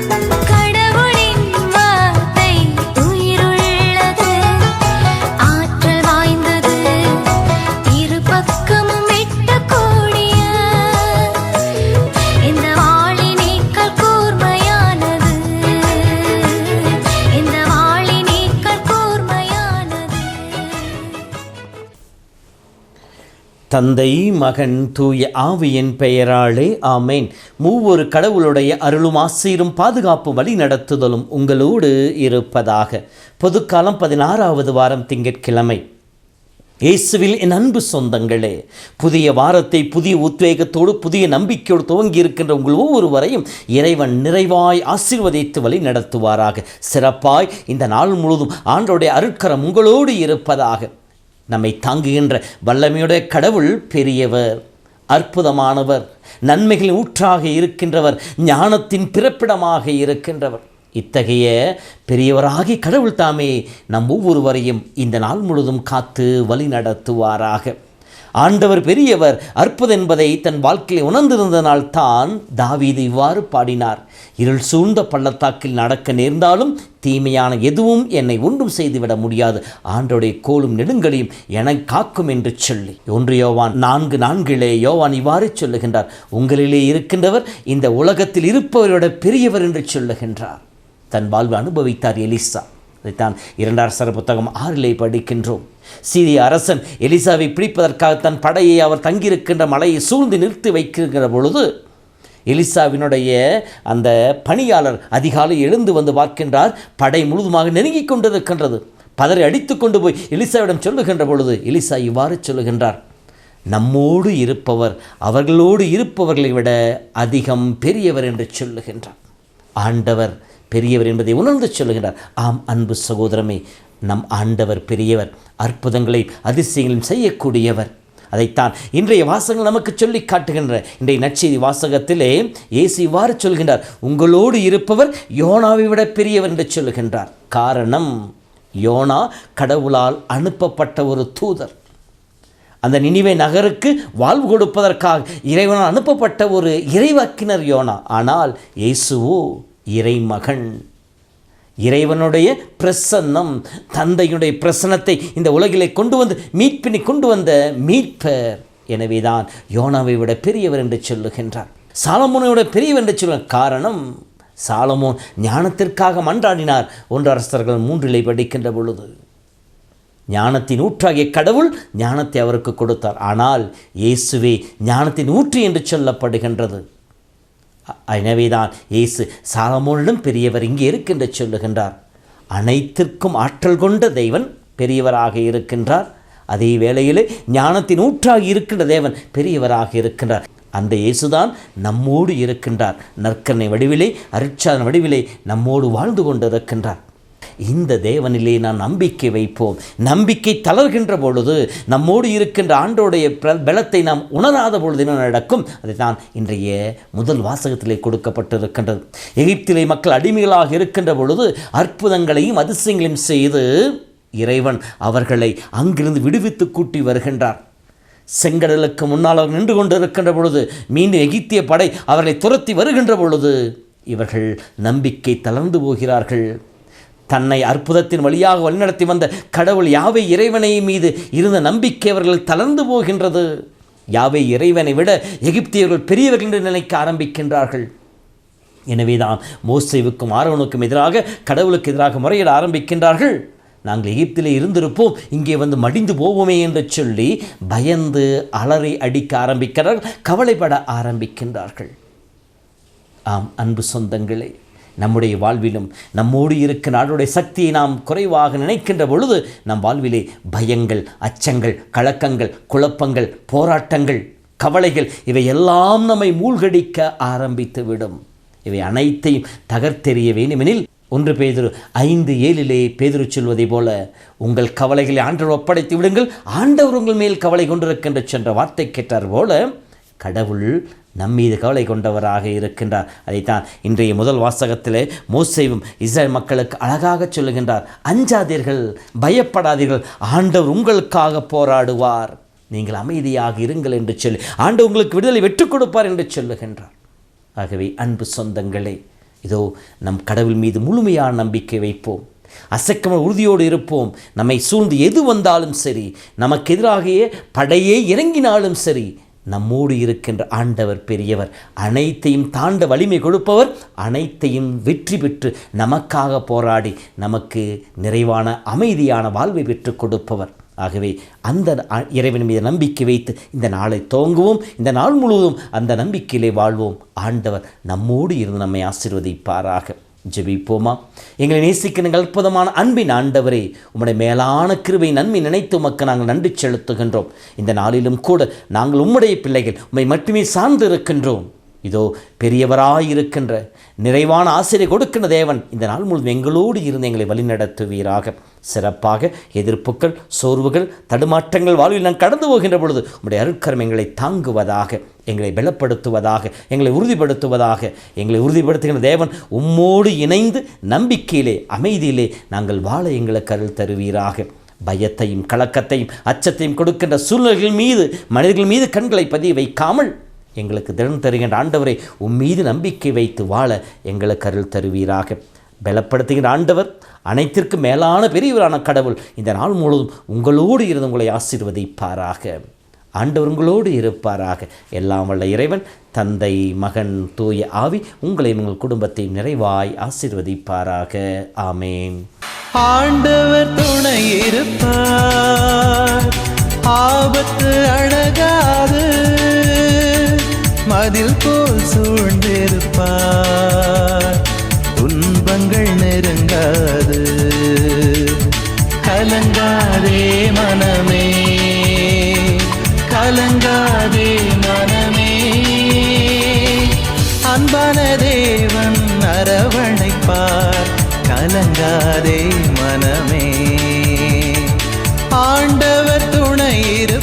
Come தந்தை மகன் தூய ஆவியின் பெயராலே ஆமேன். மூவொரு கடவுளுடைய அருளும் ஆசீரும் பாதுகாப்பு வழி நடத்துதலும் உங்களோடு இருப்பதாக. பொதுக்காலம் பதினாறாவது வாரம் திங்கட்கிழமை. இயேசுவில் என் அன்பு சொந்தங்களே புதிய வாரத்தை புதிய உத்வேகத்தோடு புதிய நம்பிக்கையோடு துவங்கி இருக்கின்ற உங்கள் ஒவ்வொருவரையும் இறைவன் நிறைவாய் ஆசீர்வதித்து வழி நடத்துவாராக சிறப்பாய் இந்த நாள் முழுவதும் ஆண்டோடைய அருட்கரம் உங்களோடு இருப்பதாக. நம்மை தாங்குகின்ற வல்லமையுடைய கடவுள் பெரியவர் அற்புதமானவர் நன்மைகளின் ஊற்றாக இருக்கின்றவர் ஞானத்தின் பிறப்பிடமாக இருக்கின்றவர். இத்தகைய பெரியவராகி கடவுள் தாமே நம் ஒவ்வொருவரையும் இந்த நாள் முழுதும் காத்து வழி நடத்துவாராக ஆண்டவர் பெரியவர் அற்புதம் என்பதை தன் வாழ்க்கையில் உணர்ந்திருந்தனால் தான் தாவீது இவ்வாறு பாடினார். இருள் சூழ்ந்த பள்ளத்தாக்கில் நடக்க நேர்ந்தாலும் தீமையான எதுவும் என்னை ஒன்றும் செய்துவிட முடியாது. ஆண்டோடைய கோலும் நெடுங்களையும் என காக்கும் என்று சொல்லி. ஒன்று யோவான் நான்கு நான்கிலே யோவான் இவ்வாறு சொல்லுகின்றார். உங்களிலே இருக்கின்றவர் இந்த உலகத்தில் இருப்பவரோட பெரியவர் என்று சொல்லுகின்றார். தன் வாழ்வு அனுபவித்தார் எலிசா. அதைத்தான் இரண்டாம் சர புத்தகம் ஆறிலே படிக்கின்றோம். சீரிய அரசன் எலிசாவை பிடிப்பதற்காக தன் படையை அவர் தங்கியிருக்கின்ற மலையை சூழ்ந்து நிறுத்தி வைக்கிற பொழுது எலிசாவினுடைய அந்த பணியாளர் அதிகாலை எழுந்து வந்து பார்க்கின்றார். படை முழுதுமாக நெருங்கிக் கொண்டிருக்கின்றது. பதறி அடித்து கொண்டு போய் எலிசாவிடம் சொல்லுகின்ற பொழுது எலிசா இவ்வாறு சொல்லுகின்றார். நம்மோடு இருப்பவர் அவர்களோடு இருப்பவர்களை விட அதிகம் பெரியவர் என்று சொல்லுகின்றார். ஆண்டவர் பெரியவர் என்பதை உணர்ந்து சொல்லுகிறார் ஆம் அன்பு சகோதரமே நம் ஆண்டவர் பெரியவர் அற்புதங்களை அதிசயங்களையும் செய்யக்கூடியவர். அதைத்தான் இன்றைய வாசகங்கள் நமக்கு சொல்லி காட்டுகின்ற இன்றைய நற்செய்தி வாசகத்திலே இயேசு இவ்வாறு சொல்கின்றார். உங்களோடு இருப்பவர் யோனாவை விட பெரியவர் என்று சொல்லுகின்றார். காரணம் யோனா கடவுளால் அனுப்பப்பட்ட ஒரு தூதர். அந்த நினைவை நகருக்கு வாழ்வு கொடுப்பதற்காக இறைவனால் அனுப்பப்பட்ட ஒரு இறைவாக்கினர் யோனா. ஆனால் இயேசுவோ இறைமகன். இறைவனுடைய பிரசன்னம் தந்தையுடைய பிரசன்னத்தை இந்த உலகிலே கொண்டு வந்து மீட்பினி கொண்டு வந்த மீட்பர். எனவேதான் யோனாவை விட பெரியவர் என்று சொல்லுகின்றார். சாலமோனை விட பெரியவர் என்று சொல்ல காரணம் சாலமோன் ஞானத்திற்காக மன்றாடினார். ஒன்று அரசர்கள் மூன்றிலே படிக்கின்ற பொழுது ஞானத்தின் ஊற்றாகிய கடவுள் ஞானத்தை அவருக்கு கொடுத்தார். ஆனால் இயேசுவே ஞானத்தின் ஊற்று என்று சொல்லப்படுகின்றது. எனவேதான் இயேசு சாலமோனிடம் பெரியவர் இங்கே இருக்கின்ற சொல்லுகின்றார். அனைத்திற்கும் ஆற்றல் கொண்ட தெய்வன் பெரியவராக இருக்கின்றார். அதே வேளையிலே ஞானத்தின் ஊற்றாக இருக்கின்ற தேவன் பெரியவராக இருக்கின்றார். அந்த இயேசுதான் நம்மோடு இருக்கின்றார். நற்கனை வடிவிலே அருட்சாதன வடிவிலே நம்மோடு வாழ்ந்து கொண்டிருக்கின்றார். இந்த தேவனிலே நான் நம்பிக்கை வைப்போம். நம்பிக்கை தளர்கின்ற பொழுது நம்மோடு இருக்கின்ற ஆண்டோடைய பலத்தை நாம் உணராத பொழுது என்ன நடக்கும்? அதுதான் இன்றைய முதல் வாசகத்திலே கொடுக்கப்பட்டிருக்கின்றது. எகிப்திலே மக்கள் அடிமைகளாக இருக்கின்ற பொழுது அற்புதங்களையும் அதிசயங்களையும் செய்து இறைவன் அவர்களை அங்கிருந்து விடுவித்து கூட்டி வருகின்றார். செங்கடலுக்கு முன்னால் அவர் நின்று கொண்டு இருக்கின்ற பொழுது மீண்டும் எகிப்திய படை அவர்களை துரத்தி வருகின்ற பொழுது இவர்கள் நம்பிக்கை தளர்ந்து போகிறார்கள். தன்னை அற்புதத்தின் வழியாக வழிநடத்தி வந்த கடவுள் யாவை இறைவனை மீது இருந்த நம்பிக்கை அவர்கள் தளர்ந்து போகின்றது. யாவை இறைவனை விட எகிப்தியர்கள் பெரியவர்கள் என்று நினைக்க ஆரம்பிக்கின்றார்கள். எனவேதான் மோசேவுக்கும் ஆரோனுக்கும் எதிராக கடவுளுக்கு எதிராக முறையிட ஆரம்பிக்கின்றார்கள். நாங்கள் எகிப்திலே இருந்திருப்போம் இங்கே வந்து மடிந்து போவோமே என்று சொல்லி பயந்து அலறி அடிக்க ஆரம்பிக்கிறார்கள் கவலைப்பட ஆரம்பிக்கின்றார்கள். ஆம் அன்பு சொந்தங்களே நம்முடைய வாழ்விலும் நம்மோடு இருக்க நாடுடைய சக்தியை நாம் குறைவாக நினைக்கின்ற பொழுது நம் வாழ்விலே பயங்கள் அச்சங்கள் கலக்கங்கள் குழப்பங்கள் போராட்டங்கள் கவலைகள் இவை எல்லாம் நம்மை மூழ்கடிக்க ஆரம்பித்து விடும் இவை அனைத்தையும் தகர்த்தெறிய வேண்டுமெனில் ஒன்று பேதுரு ஐந்து ஏழிலே பேதுரு சொல்வதை போல உங்கள் கவலைகளை ஆண்டவர் ஒப்படைத்து விடுங்கள். ஆண்டவர் உங்கள் மேல் கவலை கொண்டிருக்கின்ற சென்ற வார்த்தை கேட்டார் போல கடவுள் நம்மீது கவலை கொண்டவராக இருக்கின்றார். அதைத்தான் இன்றைய முதல் வாசகத்திலே மோசைவும் இஸ்ரேல் மக்களுக்கு அழகாக சொல்லுகின்றார். அஞ்சாதீர்கள் பயப்படாதீர்கள் ஆண்டவர் உங்களுக்காக போராடுவார். நீங்கள் அமைதியாக இருங்கள் என்று சொல்லி ஆண்டு உங்களுக்கு விடுதலை வெற்றுக் கொடுப்பார் என்று சொல்லுகின்றார். ஆகவே அன்பு சொந்தங்களே இதோ நம் கடவுள் மீது முழுமையான நம்பிக்கை வைப்போம். அசைக்காமல் உறுதியோடு இருப்போம். நம்மை சூழ்ந்து எது வந்தாலும் சரி நமக்கு எதிராகவே படையே இறங்கினாலும் சரி நம்மோடு இருக்கின்ற ஆண்டவர் பெரியவர். அனைத்தையும் தாண்ட வலிமை கொடுப்பவர் அனைத்தையும் வெற்றி பெற்று நமக்காக போராடி நமக்கு நிறைவான அமைதியான வாழ்வை பெற்றுக் கொடுப்பவர். ஆகவே அந்த அ- இறைவன் மீது நம்பிக்கை வைத்து இந்த நாளை துவங்குவோம். இந்த நாள் முழுவதும் அந்த நம்பிக்கையிலே வாழ்வோம். ஆண்டவர் நம்மோடு இருந்து நம்மை ஆசீர்வதிப்பாராக. ஜெபிப்போமா? எங்களை நேசிக்கிற அற்புதமான அன்பின் ஆண்டவரே உம்முடைய மேலான கிருவை நன்மை நினைத்து உமக்கு நாங்கள் நன்றி செலுத்துகின்றோம். இந்த நாளிலும் கூட நாங்கள் உம்முடைய பிள்ளைகள் உம்மை மட்டுமே சார்ந்து இருக்கின்றோம். இதோ பெரியவராயிருக்கின்ற நிறைவான ஆசிரியர் கொடுக்கின்ற தேவன் இந்த நாள் முழுவதும் எங்களோடு இருந்து எங்களை வழிநடத்துவீராக. சிறப்பாக எதிர்ப்புகள் சோர்வுகள் தடுமாற்றங்கள் வாழ்வில் நான் கடந்து போகின்ற பொழுது உங்களுடைய அருட்கரம் எங்களை தாங்குவதாக எங்களை பலப்படுத்துவதாக எங்களை உறுதிப்படுத்துவதாக எங்களை உறுதிப்படுத்துகின்ற தேவன் உம்மோடு இணைந்து நம்பிக்கையிலே அமைதியிலே நாங்கள் வாழ எங்களுக்கு அருள் தருவீராக. பயத்தையும் கலக்கத்தையும் அச்சத்தையும் கொடுக்கின்ற சூழ்நிலைகள் மீது மனிதர்கள் மீது கண்களை பதிய வைக்காமல் எங்களுக்கு திறன் தருகின்ற ஆண்டவரை உம் மீது நம்பிக்கை வைத்து வாழ எங்களுக்கு அருள் தருவீராக. பலப்படுத்துகின்ற ஆண்டவர் அனைத்திற்கும் மேலான பெரியவரான கடவுள் இந்த நாள் முழுவதும் உங்களோடு இருந்து உங்களை ஆசீர்வதிப்பாராக. ஆண்டவர் உங்களோடு இருப்பாராக. எல்லாம் வல்ல இறைவன் தந்தை மகன் தூய ஆவி உங்களையும் உங்கள் குடும்பத்தையும் நிறைவாய் ஆசீர்வதிப்பாராக. ஆமேன். ஆண்டவர் துணை இருப்பார். ஆபத்து அழகாது மதில் போல் சூழ்ந்திருப்பார். கலங்காது. கலங்காதே மனமே. கலங்காதே மனமே. அன்பான தேவன் அரவணைப்பார். கலங்காதே மனமே. ஆண்டவர் துணை இரு